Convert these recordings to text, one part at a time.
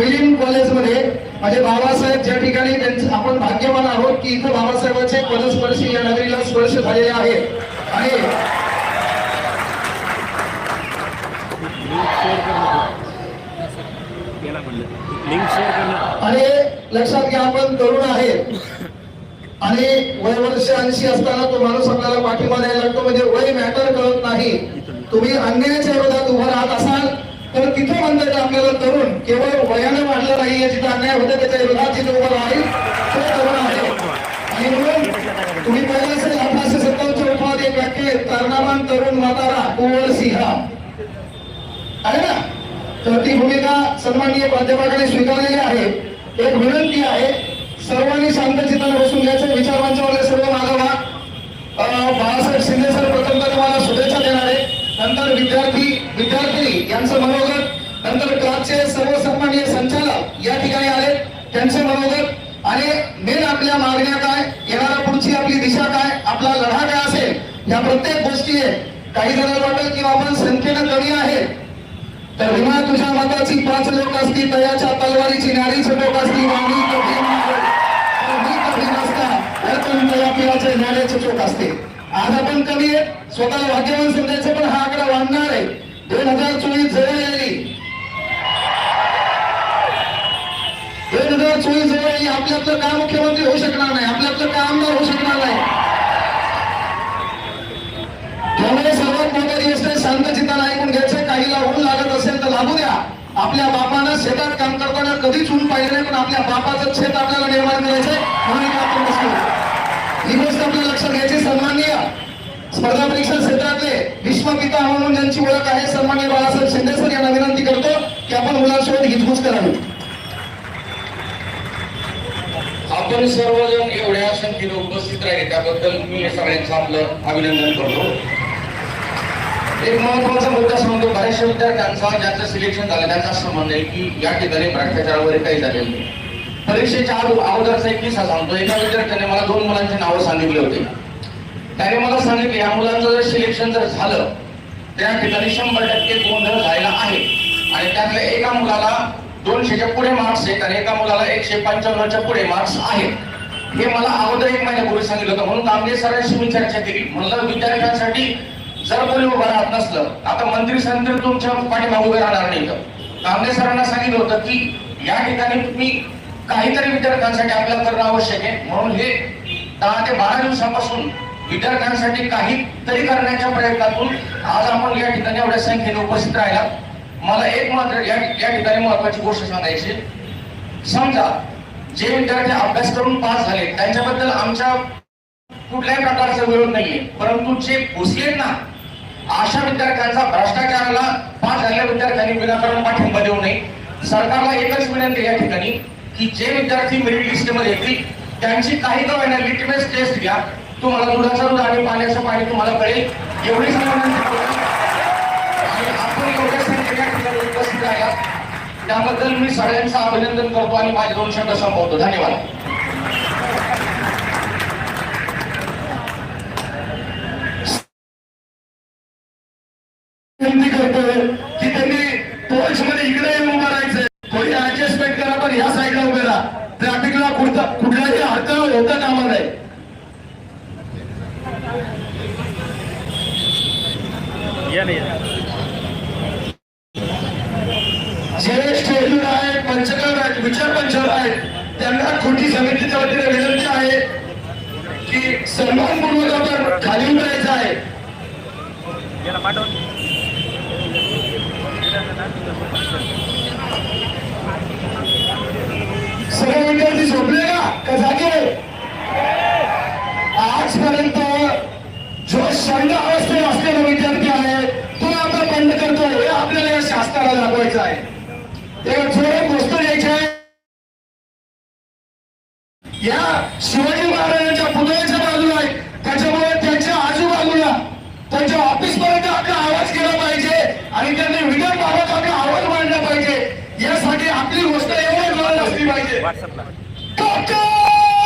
मिलिंद कॉलेजमध्ये माझे बाबासाहेब ज्या ठिकाणी त्यांचे आपण भाग्यवान आहोत की इथं बाबासाहेबांचे पदस्पर्शी या नगरीला स्पर्श झालेले आहे. आणि आणि लक्षात घ्या आपण तरुण आहे. आणि वय वर्ष ऐंशी असताना तो माणूस आपल्याला पाठिंबा द्यायला लागतो. म्हणजे वय मॅटर करत नाही. तुम्ही अन्यायाच्या विरोधात उभा राहत असाल तर तिथं म्हणतात आपल्याला तरुण केवळ वयाने वाढलं नाही याची अन्याय होते त्याच्या विरोधात जिथे उभा राहील तो तरुण आहे. आणि म्हणून तुम्ही पाहिलं असेल अठराशे सत्तावन्नच्या उठावात एक वाक्य आहे, तरुणामान तरुण म्हातारा कुंवर सिंहा. आहे ना? तर ती भूमिका सन्माननीय प्राध्यापकाने स्वीकारलेली आहे. एक विनंती आहे सर्वांनी शांतचित्ताने बसून घ्यायचं. विचार मंचावरले सर्व मागवा बाळासाहेब शिंदे सर प्रथम तर तुम्हाला शुभेच्छा देणार आहे. नंतर विद्यार्थी विद्यार्थिनी यांचं मनोगत नंतर क्लासचे सर्व सन्माननीय संचालक या ठिकाणी आले त्यांचे मनोगत आणि मेन आपल्या मागण्या काय येणाऱ्या पुढची आपली दिशा काय आपला लढा काय असेल या प्रत्येक गोष्टी आहे काही जणांना वाटत की आपण संख्येनं कमी आहे तर विमा तुझ्या मताची पाच लोक असती तयाच्या तलवारीची नारी लोक असती वाणी कधी नाही. नाण्याचे चोक असते आज आपण कमी आहे स्वतःला भाग्यवान समजायचं पण हा आकडा वाढणार आहे. दोन हजार चोवीस जवळ आली दोन हजार चोवीस जवळ आली आपलं आपलं काम मुख्यमंत्री होऊ शकणार नाही. आपलं आपलं काम आमदार होऊ शकणार नाही. त्यामुळे सर्वात महत्वाची गोष्ट आहे शांत चित्तानं ऐकून घ्यायचं काहीला ऊन लागत असेल तर लागू द्या. आपल्या बापानं शेतात काम करताना कधीच ऊन पाहिलं नाही पण आपल्या बापाचं शेत आपल्याला निर्माण करायचंय म्हणून आपण ही गोष्ट आपल्या लक्षात घ्यायची सन्माननीय. स्पर्धा परीक्षा क्षेत्रातले विश्वपिता म्हणून ज्यांची ओळख आहे सन्माननीय बाळासाहेब शिंदे सर यांना विनंती करतो की आपण मुलांसोबत हिचगुज करावी. आपण सर्वजण एवढ्या संख्येने उपस्थित राहिले त्याबद्दल मी सगळ्यांचं आपलं अभिनंदन करतो. एक महत्त्वाचा मुद्दा सांगतो बऱ्याचशा विद्यार्थ्यांचा ज्यांचं सिलेक्शन झालं त्यांचा संबंध आहे की या ठिकाणी भ्रष्टाचार वगैरे काही झालेलं नाही. परीक्षेच्या अगो- अगोदरचा एक किस्सा सांगतो. एका विद्यार्थ्याने मला दोन मुलांची नावं सांगितली होती. त्याने मला सांगितले या मुलांचं जर सिलेक्शन जर झालं त्या ठिकाणी शंभर टक्के गोंधळ झालेला आहे. आणि त्यातल्या एका मुलाला दोनशेच्या पुढे मार्क्स आहेत आणि एका मुलाला एकशे पंच्याण्णवच्या पुढे मार्क्स आहेत. हे मला अगोदर एक महिन्यापूर्वी सांगितलं होतं. म्हणून कामदेव सरांशी मी चर्चा केली. म्हणलं विद्यार्थ्यांसाठी जर कोणी उभं राहत नसलं आता मंत्री संत्री तुमच्या पाठीमागे उभे राहणार नाही तर. सरांना सांगितलं होतं की या ठिकाणी तुम्ही काहीतरी विद्यार्थ्यांसाठी आपल्याला करणं आवश्यक आहे. म्हणून हे दहा ते बारा दिवसापासून विद्यार्थ्यांसाठी काहीतरी करण्याच्या प्रयत्नातून आज आपण या ठिकाणी एवढ्या संख्येने उपस्थित राहिला. मला एक मात्र या ठिकाणी महत्वाची गोष्ट सांगायची. समजा जे विद्यार्थी अभ्यास करून पास झाले त्यांच्याबद्दल आमच्या कुठल्याही प्रकारचा विरोध नाहीये. परंतु जे घुसलेत ना अशा विद्यार्थ्यांचा भ्रष्टाचाराला पास झालेल्या विद्यार्थ्यांनी विनाकारण पाठिंबा देऊ नये. सरकारला एकच विनंती या ठिकाणी की जे विद्यार्थी मेरिट लिस्टमध्ये येतील त्यांची काही का लिटमेस टेस्ट घ्या. तुम्हाला दुधाचा दूध आणि पाण्याचं पाणी तुम्हाला कळेल. एवढीच मी आपण एवढ्या ठिकाणी उपस्थित त्याबद्दल मी सगळ्यांचं अभिनंदन करतो आणि माझे दोन शब्द संपवतो. धन्यवाद. विनंती की त्यांनी मध्ये इकडे येऊन उभं राहायचंय थोडी ऍडजस्टमेंट करा पण ह्या साईडला उभे राहा. ट्रॅफिकला कुठचा कुठलाही अडथळा होता कामा नाही या. ज्येष्ठ येजूर आहेत पंचकर आहेत विचार पंचर आहेत. त्यांना खोटी समितीच्या वतीने विनंती आहे की सन्मानपूर्वक आपण खाली उतरायचं आहे. पाठवून सगळे विद्यार्थी झोपले का का जागे आजपर्यंत जो संघ अवस्थेत असलेला विद्यार्थी आहे तो आता बंद करतोय हे आपल्याला या दाखवायचं आहे. तेव्हा जो गोष्ट द्यायची आहे. या शिवाजी महाराजांच्या पुतळ्याच्या बाजूला आहे. त्याच्यामुळे त्यांच्या आजूबाजूला त्यांच्या ऑफिस पर्यंत आपला आवाज केला पाहिजे आणि त्यांनी विधानसभात आपला आवाज मांडला पाहिजे. यासाठी आपली गोष्ट एवढी जोरात असली पाहिजे. व्हॉट्सअपला डॉक्टर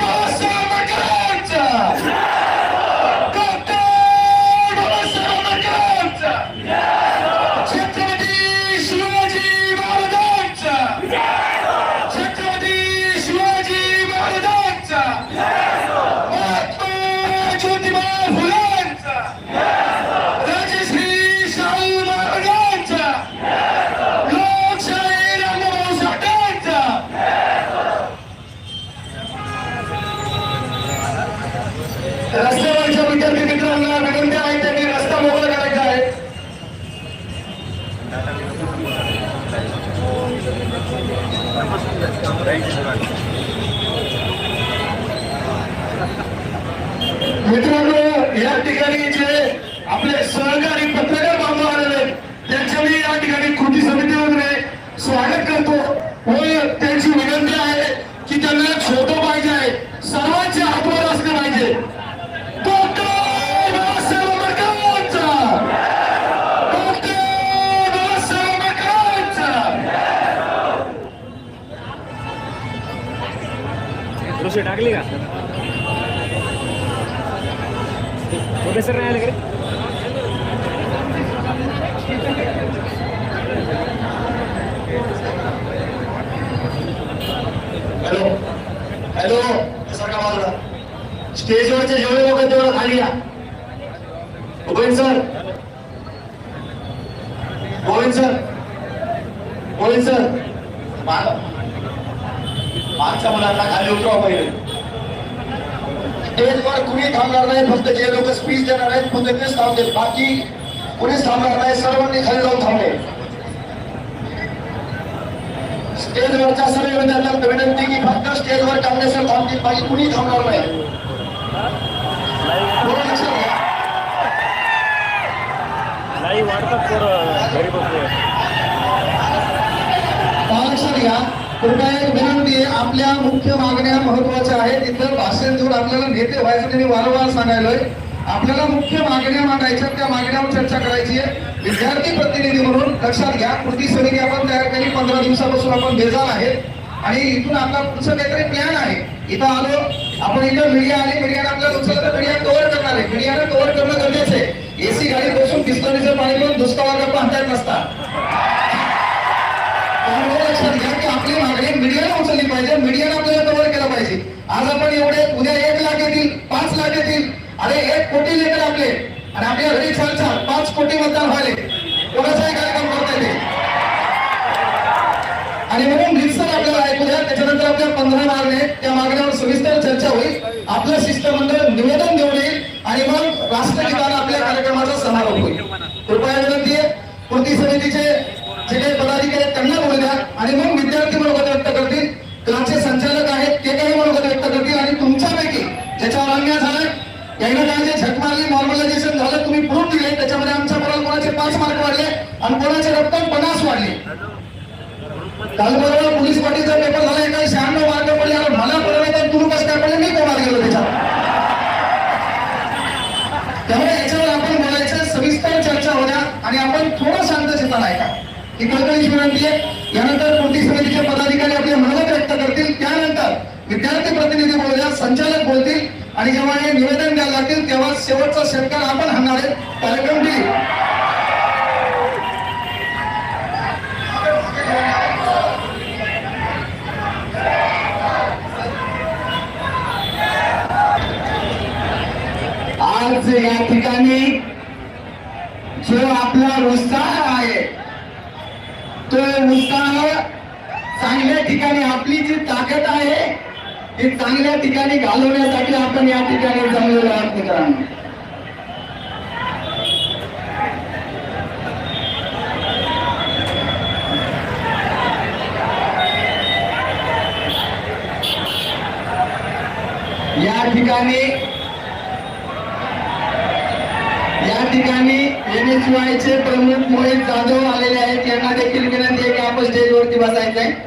बाबासाहेब आंबेडकरांचा त्यांची विनंती आहे की त्यांना छोटं पाहिजे आहे. सर्वांचे हातवर असले पाहिजे. टाकली का? प्रोफेसर नाही आले का रे? हॅलो हॅलो सरका बाजूला स्टेजवरचे जेवढे लोक तेवढं खाली या. Govind sir. Govind sir. Govind sir. मागच्या मुलांना खाली उतरवा पहिले. स्टेजवर कुणी थांबणार नाही फक्त जे लोक स्पीच देणार आहेत फक्त तेच थांबतील. बाकी कुणीच थांबणार नाही सर्वांनी खाली जाऊन थांबले. स्टेजवरच्या सर्व विद्यार्थ्यांना विनंती की फक्त स्टेजवर काँग्रेसवर थांबतील बाकी कुणी थांबणार नाही. लक्षात घ्या. कृपया एक विनंती आहे. आपल्या मुख्य मागण्या महत्त्वाच्या आहेत. इथं भाषण देऊन आपल्याला नेते व्हायचं त्यांनी वारंवार सांगायलोय. आपल्याला मुख्य मागण्या मांडायच्या त्या मागण्यावर चर्चा करायची आहे. विद्यार्थी प्रतिनिधी म्हणून लक्षात घ्या कृती समिती आपण तयार केली पंधरा दिवसापासून आपण बेजार आहे आणि इथून आपला पुढचं काहीतरी प्लॅन आहे. इथं आलो आपण इथं मीडिया आली मीडियाने आपल्याला उचललं तर मीडिया कव्हर करणार आहे. मीडियाने कव्हर करणं गरजेचं आहे. एसी गाडी बसून पिस्तोलीचं पाणी पण दुष्काळ पाहता येत नसतात त्यामुळे लक्षात घ्या की आपली मागणी मीडियाला उचलली पाहिजे मीडियाने आपल्याला कव्हर केलं पाहिजे आज आपण एवढे उद्या एक लाख येतील पाच लाख येतील अरे एक कोटी लेकर आपले. आणि आपल्या घरी छान छान पाच कोटी मतदान व्हायले. कोणाचाही कार्यक्रम करता येते. आणि म्हणून रिक्सर आपल्याला ऐकू द्या. त्याच्यानंतर आपल्या पंधरा मागण्या त्या मागण्यावर सविस्तर चर्चा होईल. आपलं शिष्टमंडळ निवेदन देऊन येईल. आणि मग राष्ट्रगीताला आपल्या कार्यक्रमाचा समारोप होईल. कृपया विनंती आहे. कृती समितीचे जे काही पदाधिकारी आहेत त्यांना बोलू द्या आणि मग विद्यार्थी मनोगत व्यक्त करतील क्लासचे संचालक आहेत ते काही मनोगत व्यक्त करतील आणि तुमच्यापैकी ज्याच्यावर अन्याय झालाय यायला काय जे मारली नॉर्मलायझेशन झालं तुम्ही प्रूफ दिले त्याच्यामध्ये आमच्या बरोबर कोणाचे पाच मार्क वाढले आणि कोणाचे रक्कम पन्नास वाढले. काल बरोबर पोलीस पाटीचा पेपर झाला एका शहाण्णव मार्क पडले आणि मला पडले तर तुम्ही कसं काय पडले मी कोणाला गेलो त्याच्यावर. त्यामुळे याच्यावर आपण बोलायचं सविस्तर चर्चा होत्या आणि आपण थोडं शांत चिंता ऐका. ही कळकळीची विनंती आहे यानंतर कृती समितीचे पदाधिकारी आपले मनोगत व्यक्त करतील त्यानंतर विद्यार्थी प्रतिनिधी बोलूया संचालक बोलतील आणि जेव्हा हे निवेदन द्यायला लागतील तेव्हा शेवटचा षटकार आपण हाणणार आहे. कार्यक्रम ठीक आज या ठिकाणी जो आपला उत्साह आहे तो उत्साह चांगल्या ठिकाणी आपली जी ताकद आहे हे चांगल्या ठिकाणी घालवण्यासाठी आपण या ठिकाणी जमलेलो आहोत मित्रांनो. या ठिकाणी या ठिकाणी NSY चे प्रमुख मोहित जाधव आलेले आहेत. यांना देखील विनंती आहे की आपण स्टेजवरती बसायचं आहे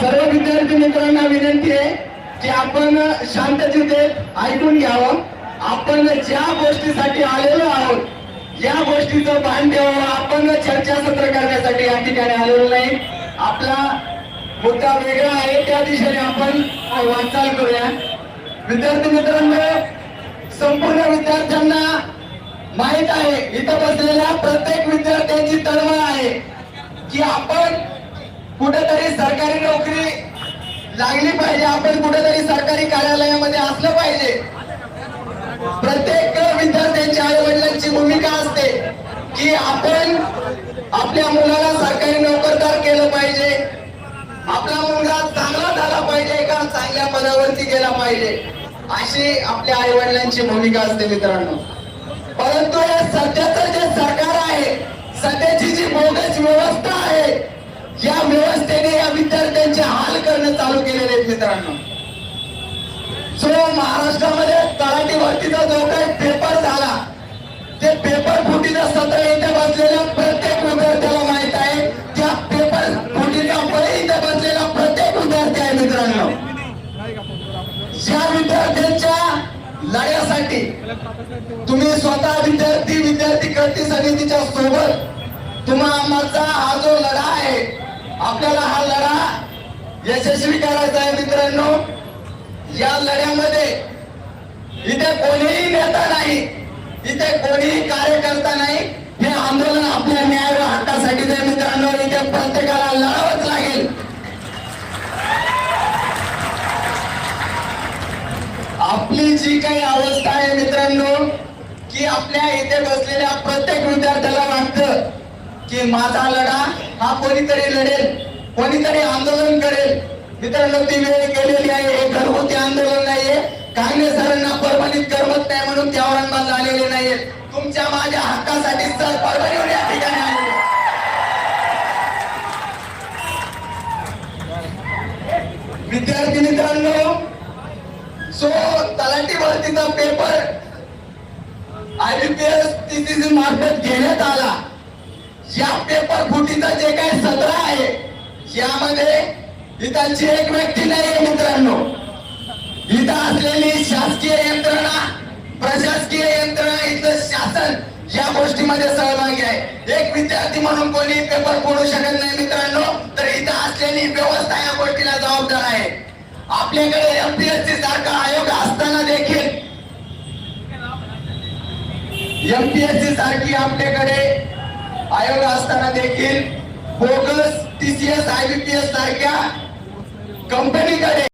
सर्व विद्यार्थी मित्रांना विनंती आहे की आपण शांततेत ऐकून घ्यावं. आपण ज्या गोष्टीसाठी आलेलो आहोत या गोष्टीचं भान ठेवावं. आपण चर्चासत्र करण्यासाठी या ठिकाणी आलेलो नाही. आपला मुद्दा वेगळा आहे. त्या दिशेने आपण वाटचाल करूया. विद्यार्थी मित्रांनो संपूर्ण विद्यार्थ्यांना माहीत आहे इथं बसलेल्या प्रत्येक विद्यार्थ्यांची तळमळ आहे की आपण कुठेतरी सरकारी नोकरी लागली पाहिजे. आपण कुठेतरी सरकारी कार्यालयामध्ये असलं पाहिजे. प्रत्येक विद्यार्थ्यांच्या आई वडिलांची भूमिका असते की आपण आपल्या मुलाला सरकारी नोकरदार केलं पाहिजे. आपला मुलगा चांगला झाला पाहिजे का चांगल्या पदावरती गेला पाहिजे? अशी आपल्या आई वडिलांची भूमिका असते मित्रांनो. परंतु या सध्याचं जे सरकार आहे सध्याची जी बोगस व्यवस्था आहे या व्यवस्थेने या विद्यार्थ्यांचे हाल करणं चालू केलेले आहेत मित्रांनो. सो महाराष्ट्रामध्ये तलाठी भरतीचा जो काही पेपर ते पेपर फुटीचा सत्र इथे बसलेल्या प्रत्येक विद्यार्थ्याला माहीत आहे. त्या पेपर फुटीच्या बळी इथे बसलेला प्रत्येक विद्यार्थी आहे मित्रांनो. ज्या विद्यार्थ्यांच्या लढ्यासाठी तुम्ही स्वतः विद्यार्थी विद्यार्थी कृती समितीच्या सोबत तुम्हाला हा जो लढा आहे आपल्याला हा लढा यशस्वी करायचा आहे मित्रांनो. या लढ्यामध्ये इथे कोणीही नेता नाही इथे कोणीही कार्यकर्ता नाही. हे आंदोलन आपल्या न्याय व हक्कासाठी आहे मित्रांनो. इथे प्रत्येकाला लढावंच लागेल. आपली जी काही अवस्था आहे मित्रांनो की आपल्या इथे बसलेल्या प्रत्येक विद्यार्थ्याला वाटतं की माझा लढा हा कोणीतरी लढेल कोणीतरी आंदोलन करेल. मित्रांनो ती वेळ गेलेली आहे. हे घरगुती आंदोलन नाहीये. काँग्रेस सरांना परभणीत करमत नाही म्हणून ते औरंगाबाद आलेले नाहीये. तुमच्या माझ्या हक्कासाठी सर परभणीवर या ठिकाणी आले विद्यार्थी मित्रांनो सो तलाठी भरतीचा पेपर आयबीपीएस टीसीसी मार्फत घेण्यात आला. या पेपर फुटीचं जे काही सत्र आहे यामध्ये इथांची एक व्यक्ती नाही आहे मित्रांनो. इथं असलेली शासकीय यंत्रणा प्रशासकीय यंत्रणा इथलं शासन या गोष्टीमध्ये सहभागी आहे. एक विद्यार्थी म्हणून कोणी पेपर फोडू शकत नाही मित्रांनो तर इथं असलेली व्यवस्था या गोष्टीला जबाबदार आहे. आपल्याकडे एमपीएससी सारखा आयोग असताना देखील एमपीएससी सारखी आपल्याकडे आयोग असताना देखील बोगस टीसीएस आयबीपीएस सारख्या कंपनीकडे